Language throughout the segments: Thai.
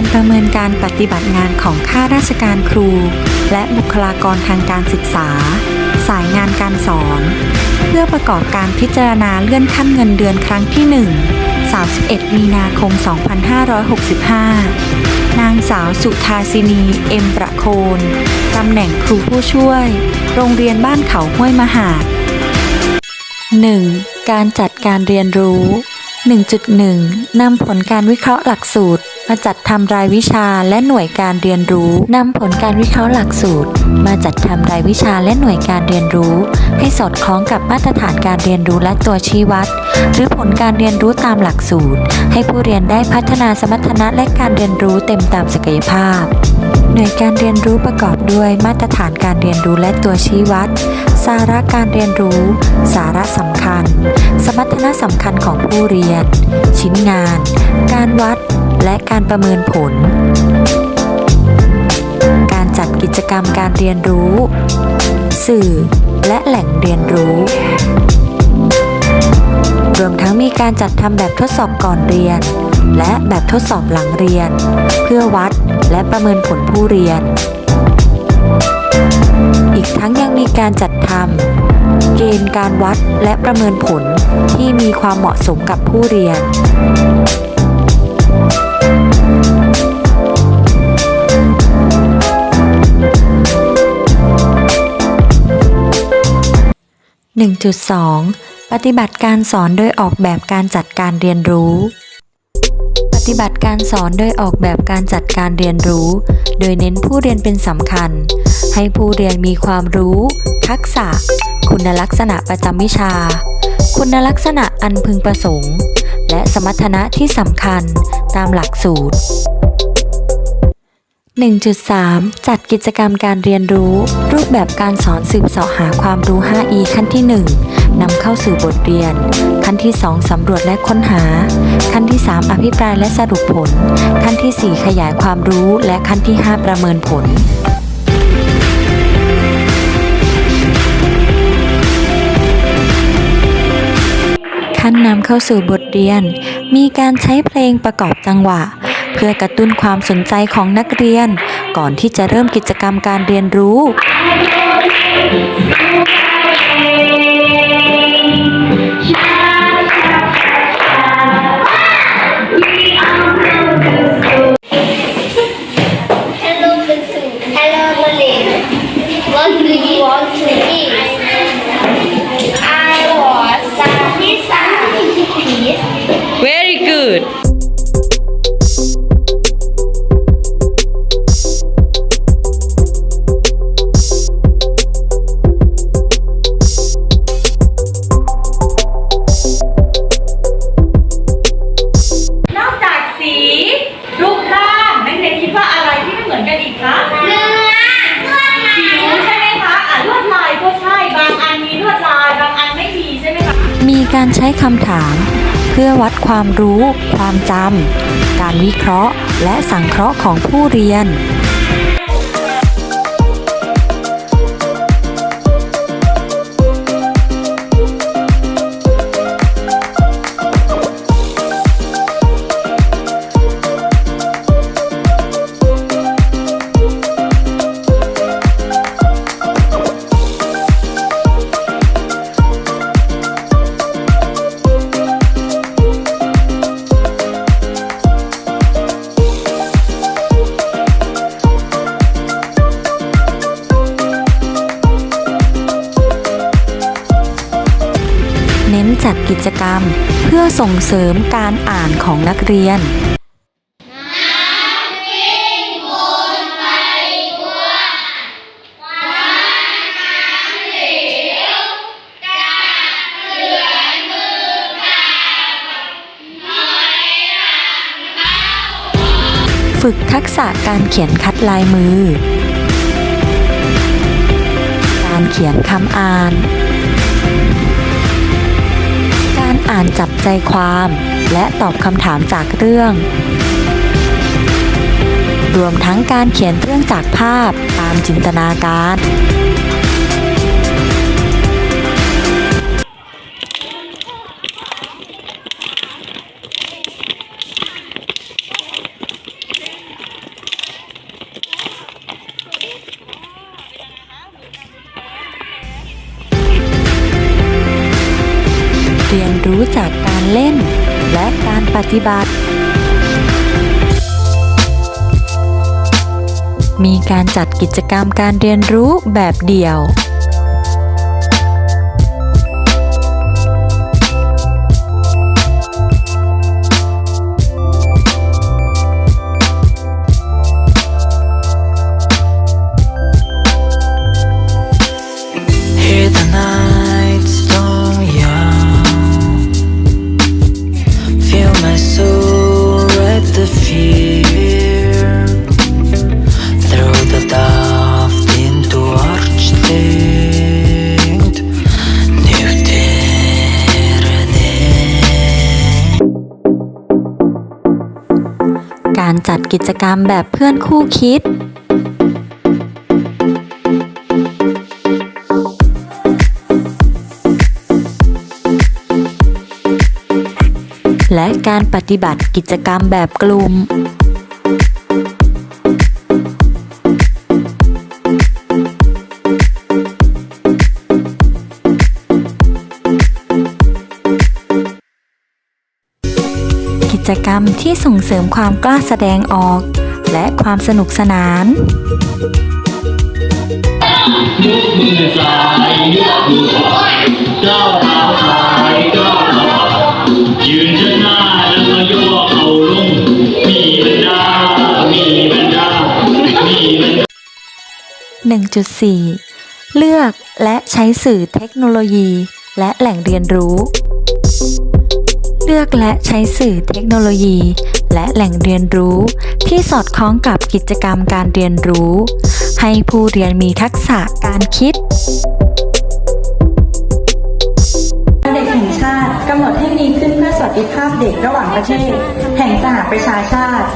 การประเมินการปฏิบัติงานของข้าราชการครู และบุคลากรทางการศึกษา สายงานการสอน เพื่อประกอบการพิจารณาเลื่อนขั้นเงินเดือนครั้งที่ 1 31 มีนาคม 2565 นางสาวสุธาสินี เอ็มประโคน ตำแหน่งครูผู้ช่วย โรงเรียนบ้านเขาห้วยมหาด 1. การจัดการเรียนรู้ 1.1 นำผลการวิเคราะห์หลักสูตร มาจัดทำรายวิชาและหน่วยการเรียนรู้นำผลการวิเคราะห์หลักสูตร มาจัดทำรายวิชาและหน่วยการเรียนรู้ ให้สอดคล้องกับมาตรฐานการเรียนรู้และตัวชี้วัด หรือผลการเรียนรู้ตามหลักสูตร ให้ผู้เรียนได้พัฒนาสมรรถนะและการเรียนรู้เต็มตามศักยภาพ หน่วยการเรียนรู้ประกอบด้วยมาตรฐานการเรียนรู้และตัวชี้วัดสาระการเรียนรู้ สาระสำคัญ สมรรถนะสำคัญของผู้เรียน ชิ้นงาน การวัด และการประเมินผล การจัดกิจกรรมการเรียนรู้ สื่อ และแหล่งเรียนรู้ รวมทั้งมีการจัดทำแบบทดสอบก่อนเรียน และแบบทดสอบหลังเรียน เพื่อวัดและประเมินผลผู้เรียน อีกทั้งยังมีการจัดทำเกณฑ์การวัดและประเมินผลที่มีความเหมาะสมกับผู้เรียน 1.2 ปฏิบัติการสอนโดยออกแบบการจัดการเรียนรู้ ปฏิบัติการสอนโดยออกแบบการจัดการเรียนรู้ โดยเน้นผู้เรียนเป็นสำคัญ ให้ผู้เรียนมีความรู้ ทักษะ คุณลักษณะประจำวิชา คุณลักษณะอันพึงประสงค์ และสมรรถนะที่สำคัญตามหลักสูตร 1.3 จัดกิจกรรมการเรียนรู้ รูปแบบการสอนสืบเสาะหาความรู้ 5E ขั้นที่ 1 นำเข้าสู่บทเรียน ขั้นที่ 2 สำรวจและค้นหา ขั้นที่ 3 อภิปรายและสรุปผล ขั้นที่ 4 ขยายความรู้ และขั้นที่ 5 ประเมินผลขั้นนำเข้าสู่บทเรียน มีการใช้เพลงประกอบจังหวะ เพื่อกระตุ้นความสนใจของนักเรียน ก่อนที่จะเริ่มกิจกรรมการเรียนรู้ ความรู้ ความจำ การวิเคราะห์ และสังเคราะห์ของผู้เรียน ส่งเสริมการอ่านของนักเรียนฝึกทักษะการเขียนคัดลายมือ การเขียนคำอ่าน การอ่านจับ ใจความ และตอบคำถามจากเรื่อง รวมทั้งการเขียนเรื่องจากภาพตามจินตนาการ เล่น และการปฏิบัติ มีการจัดกิจกรรมการเรียนรู้แบบเดี่ยว กิจกรรมแบบเพื่อนคู่คิด และการปฏิบัติกิจกรรมแบบกลุ่ม จกรรมที่ส่งเสริมความกล้าแสดงออก และความสนุกสนานยกมือซ้ายยกมือขวาก้าวเท้าซ้ายก้าวเท้าขวายืนชหน้าแล้วก็ย่อเข่าลง มีบรรดา มีบรรดา มีบรรดา1.4เลือกและใช้สื่อเทคโนโลยี และแหล่งเรียนรู้ เลือกและใช้สื่อเทคโนโลยี และแหล่งเรียนรู้ ที่สอดคล้องกับกิจกรรมการเรียนรู้ ให้ผู้เรียนมีทักษะการคิดเด็กแห่งชาติกำหนดให้มีขึ้นเพื่อสวัสดิภาพเด็กระหว่างประเทศ แห่งสหประชาชาติ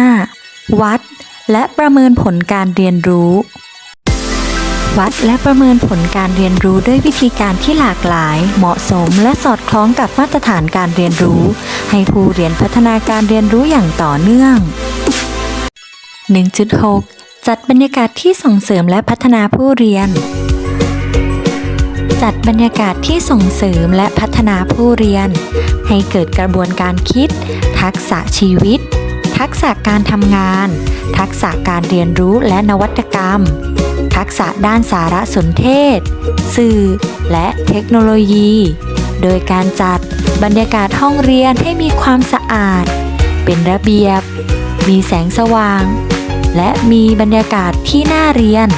1.5 วัด และประเมินผลการเรียนรู้ วัดและประเมินผลการเรียนรู้ด้วยวิธีการที่หลากหลาย เหมาะสมและสอดคล้องกับมาตรฐานการเรียนรู้ ให้ผู้เรียนพัฒนาการเรียนรู้อย่างต่อเนื่อง 1.6 จัดบรรยากาศที่ส่งเสริมและพัฒนาผู้เรียน จัดบรรยากาศที่ส่งเสริมและพัฒนาผู้เรียน ให้เกิดกระบวนการคิด ทักษะชีวิต ทักษะการทำงาน ทักษะการเรียนรู้และนวัตกรรม ทักษะด้านสารสนเทศ สื่อ และเทคโนโลยี โดยการจัดบรรยากาศห้องเรียนให้มีความสะอาด เป็นระเบียบ มีแสงสว่าง และมีบรรยากาศที่น่าเรียน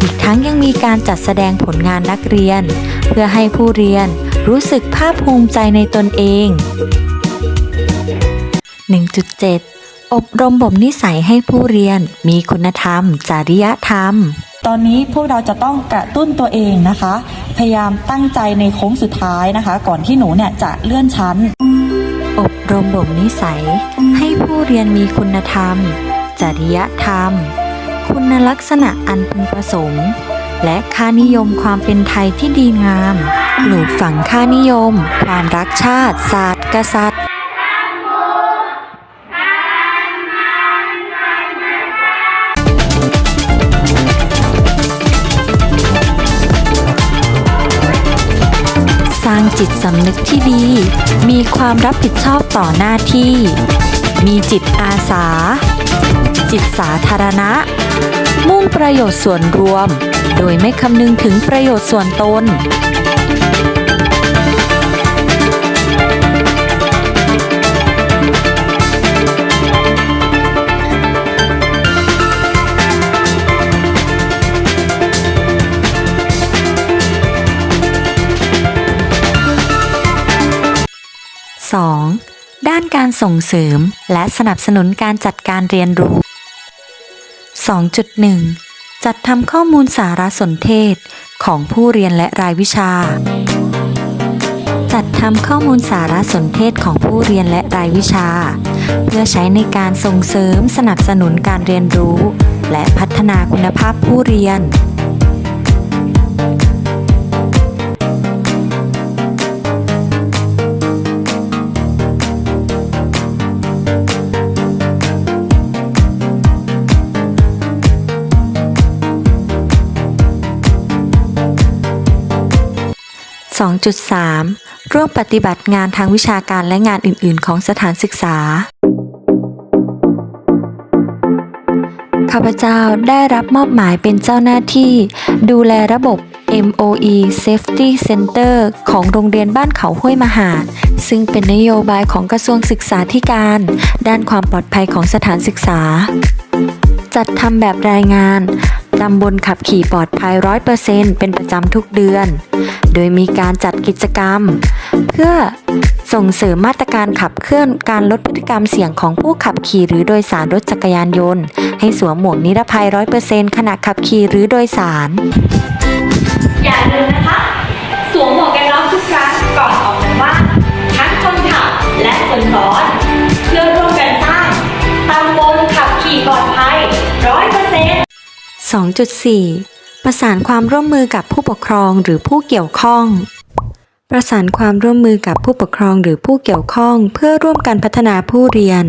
อีกทั้งยังมีการจัดแสดงผลงานนักเรียน เพื่อให้ผู้เรียนรู้สึกภาคภูมิใจในตนเอง 1.7 อบรมบ่มนิสัยให้ผู้เรียนมีคุณธรรม จริยธรรม ตอนนี้พวกเราจะต้องกระตุ้นตัวเองนะคะ พยายามตั้งใจในโค้งสุดท้ายนะคะ ก่อนที่หนูเนี่ยจะเลื่อนชั้น อบรมบ่มนิสัย ให้ผู้เรียนมีคุณธรรม จริยธรรม คุณลักษณะอันพึงประสงค์และค่านิยมความเป็นไทยที่ดีงาม ปลูกฝังค่านิยม ความรักชาติ ศาสตร์ กษัตริย์ ร้างจิตสำนึกที่ดี มีความรับผิดชอบต่อหน้าที่ มีจิตอาสา จิตสาธารณะ มุ่งประโยชน์ส่วนรวม โดยไม่คำนึงถึงประโยชน์ส่วนตน การส่งเสริมและสนับสนุนการจัดการเรียนรู้ 2.1 จัดทำข้อมูลสารสนเทศของผู้เรียนและรายวิชา จัดทำข้อมูลสารสนเทศของผู้เรียนและรายวิชา เพื่อใช้ในการส่งเสริมสนับสนุนการเรียนรู้ และพัฒนาคุณภาพผู้เรียน 2.3 ร่วมปฏิบัติงานทางวิชาการและงานอื่น ๆ ของสถานศึกษา ข้าพเจ้าได้รับมอบหมายเป็นเจ้าหน้าที่ ดูแลระบบ MOE Safety Center ของโรงเรียนบ้านเขาห้วยมหาด ซึ่งเป็นนโยบายของกระทรวงศึกษาธิการ ด้านความปลอดภัยของสถานศึกษา จัดทำแบบรายงานตำบลขับขี่ปลอดภัย 100%เป็นประจำทุกเดือน โดยมีการจัดกิจกรรม เพื่อส่งเสริมมาตรการขับเคลื่อนการลดพฤติกรรมเสี่ยงของผู้ขับขี่หรือโดยสารรถจักรยานยนต์ ให้สวมหมวกนิรภัย 100%ขณะขับขี่หรือโดยสาร อย่าลืมนะคะ สวมหมวกกันน็อกทุกครั้งก่อนออกจากบ้านทั้งคนขับและคนซ้อนเพื่อร่วมกันสร้างตำบลขับขี่ปลอดภัยร้อยเปอร์เซ็นต์2.4 ประสานความร่วมมือกับผู้ปกครองหรือผู้เกี่ยวข้อง ประสานความร่วมมือกับผู้ปกครองหรือผู้เกี่ยวข้อง เพื่อร่วมกันพัฒนาผู้เรียน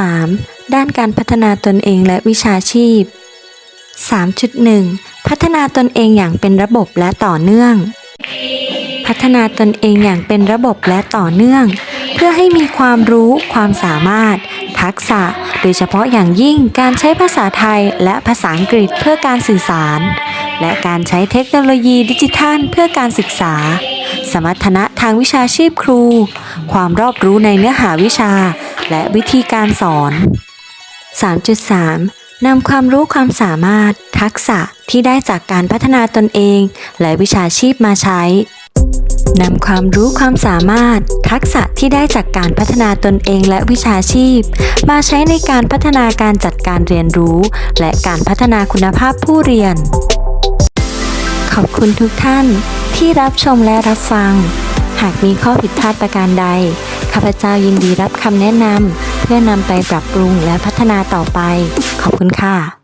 3. ด้านการพัฒนาตนเองและวิชาชีพ 3.1 พัฒนาตนเองอย่างเป็นระบบและต่อเนื่อง พัฒนาตนเองอย่างเป็นระบบและต่อเนื่อง เพื่อให้มีความรู้ ความสามารถ ทักษะ โดยเฉพาะอย่างยิ่งการใช้ภาษาไทยและภาษาอังกฤษเพื่อการสื่อสาร และการใช้เทคโนโลยีดิจิทัลเพื่อการศึกษา สมรรถนะทางวิชาชีพครู ความรอบรู้ในเนื้อหาวิชา และวิธีการสอน 3.3 นำความรู้ความสามารถ ทักษะที่ได้จากการพัฒนาตนเอง และวิชาชีพมาใช้ นำความรู้ความสามารถ ทักษะที่ได้จากการพัฒนาตนเองและวิชาชีพ มาใช้ในการพัฒนาการจัดการเรียนรู้ และการพัฒนาคุณภาพผู้เรียน ขอบคุณทุกท่านที่รับชมและรับฟัง หากมีข้อผิดพลาดประการใด ข้าพเจ้ายินดีรับคำแนะนำ เพื่อนำไปปรับปรุงและพัฒนาต่อไป ขอบคุณค่ะ